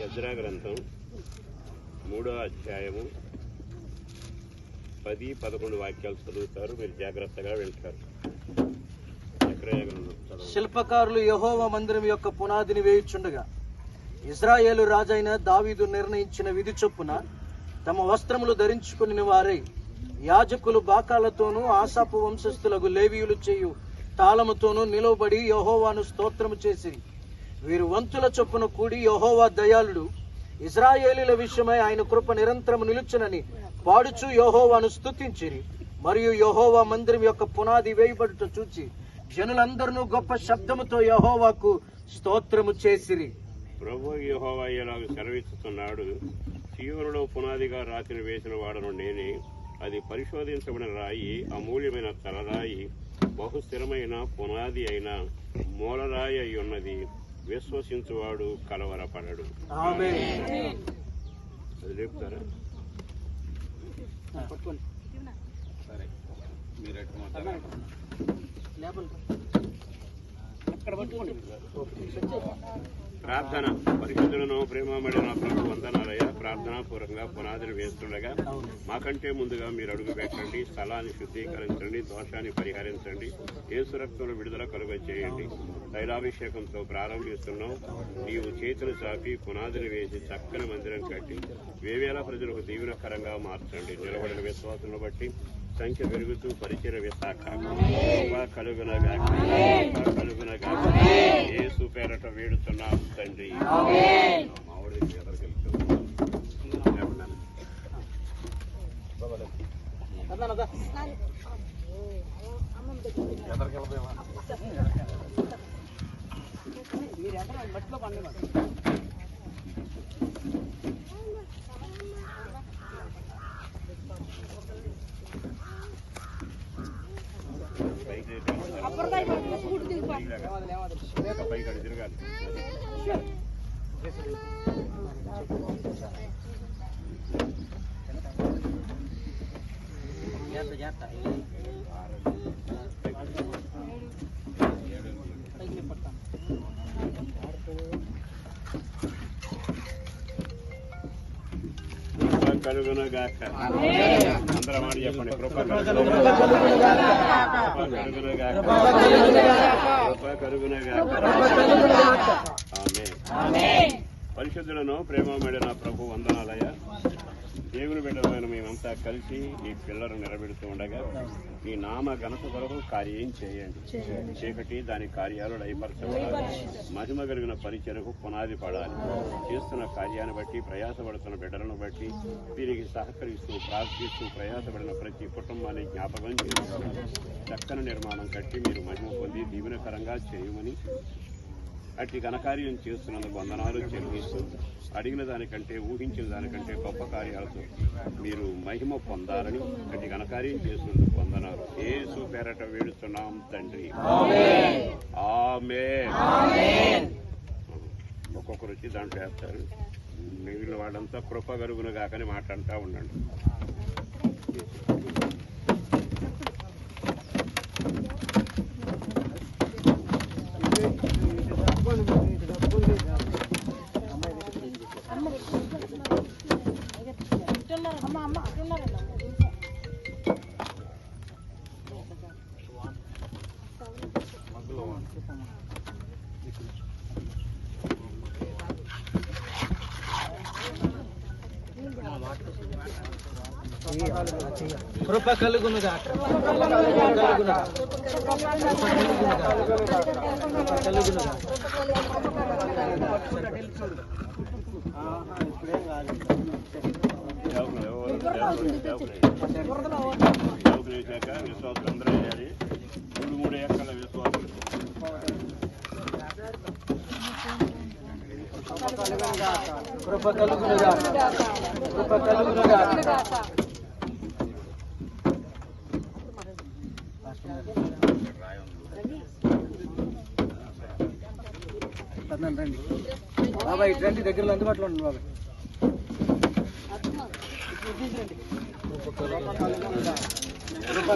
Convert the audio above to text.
యజ్రా గ్రంథం మూడో అధ్యాయము పది పదకొండు వాక్యాలు చదువుతారు. మీరు జాగ్రత్తగా వెళ్తారు. శిల్పకారులు యహోవ మందిరం యొక్క పునాదిని వేయుచుండగా ఇజ్రాయేలు రాజైన దావీదు నిర్ణయించిన విధి చొప్పున తమ వస్త్రములు ధరించుకుని వారై యాజకులు బాకాలతోనూ ఆశాపు వంశస్థులకు లేవీయులు చేయు తాళముతోనూ నిలవబడి యహోవాను స్తోత్రము చేసి వీరు వంతుల చొప్పున కూడి యహోవా దయాళుడు. ఇజ్రాయేలీల విషయమై ఆయన కృప నిరంతరం నిలుచునని పాడుచు యహోవాను స్తుతించిరి. మరియు యహోవా మందిరం యొక్క పునాది వేయబడుట చూచి జనులందరూ గొప్ప శబ్దముతో యహోవాకు స్తోత్రము చేసిరి. ప్రభు యహోవా ఇలాగ సెలవిస్తున్నాడు తీవ్రలో పునాదిగా రాతిని వేసిన వాడను నేనే. అది పరిశోధించబడిన రాయి అమూల్యమైన తలరాయి బహుస్థిరమైన పునాది అయిన మూలరాయి అయి ఉన్నది. విశ్వసించువాడు కలవరపడడు. ఆమె అది లేపుతారా? ప్రార్థన పరిశుద్ధులను ప్రేమమడిన ప్రభు వందనాలయ ప్రార్థనా పూర్వకంగా పునాదిని వేస్తుండగా మాకంటే ముందుగా మీరు అడుగు పెట్టండి స్థలాన్ని శుద్ధీకరించండి దోషాన్ని పరిహరించండి ఏసు రక్తంలో విడుదల కలుగ చేయండి. తైలాభిషేకంతో ప్రారంభిస్తున్నాం. నీవు చేతులు చాపి పునాదిని వేసి చక్కని మందిరం కట్టి వేవేల ప్రజలకు దీవెనకరంగా మార్చండి. నిలబడిన విశ్వాసం బట్టి సంఖ్య పెరుగుతూ పరిచయ విశాఖ కలుగునగా కలుగునగా ఏసు పేరట వేడుతున్నాం తండ్రి మామిడి ఎదరికి వెళ్తాం. పైకి పైకి అటు కలుగునగాక అందరం మాట చెప్పండి కృప కలుగునగాక కృప. పరిశుద్ధులను ప్రేమమడిన ప్రభు వందనాలయ దేవుని బిడ్డలైన మేమంతా కలిసి ఈ పిల్లలు నిలబెడుతూ ఉండగా ఈ నామ ఘనత కొరకు కార్యం చేయండి. చీకటి దాని కార్యాలు లయపరచబడాలి. మహిమ కలిగిన పరిచయకు పునాది పడాలి. చేస్తున్న కార్యాన్ని బట్టి ప్రయాసపడుతున్న బిడ్డలను బట్టి దీనికి సహకరిస్తూ ప్రార్థిస్తూ ప్రయాసపడిన ప్రతి కుటుంబాన్ని జ్ఞాపకం చేస్తున్నారు చక్కని నిర్మాణం కట్టి మీరు మహిమ పొంది దీవెనకరంగా చేయమని అట్టి ఘనకార్యం చేస్తున్నందుకు వందనాలు చెల్లిస్తూ అడిగిన దానికంటే ఊహించిన దానికంటే గొప్ప కార్యాలతో మీరు మహిమ పొందాలని అట్టి ఘనకార్యం చేస్తున్నందుకు వందనాలు. ఏసు పేరట వేడుతున్నాం తండ్రి. ఆమె ఒక్కొక్కరు వచ్చి దాంట్లో వేస్తారు. మిగిలిన వాళ్ళంతా కృప గరుగును కాకని మాట్లాడుతూ ఉండండి. కృప కలుగునుగా కలుగునుగా కలుగునుగా సేవకులు ఎవరు? సేవకులు, సేవకులు. విశ్వాసం అందరూ వేయాలి మూడు మూడు ఎక్కల విశ్వాసం కృప కలుగునుగా కృప కలుగునుగా రండి బాబాయ్ ఇట్లాంటి రండి దగ్గరలో అందుబాటులో ఉండండి బాబాయ్ కృప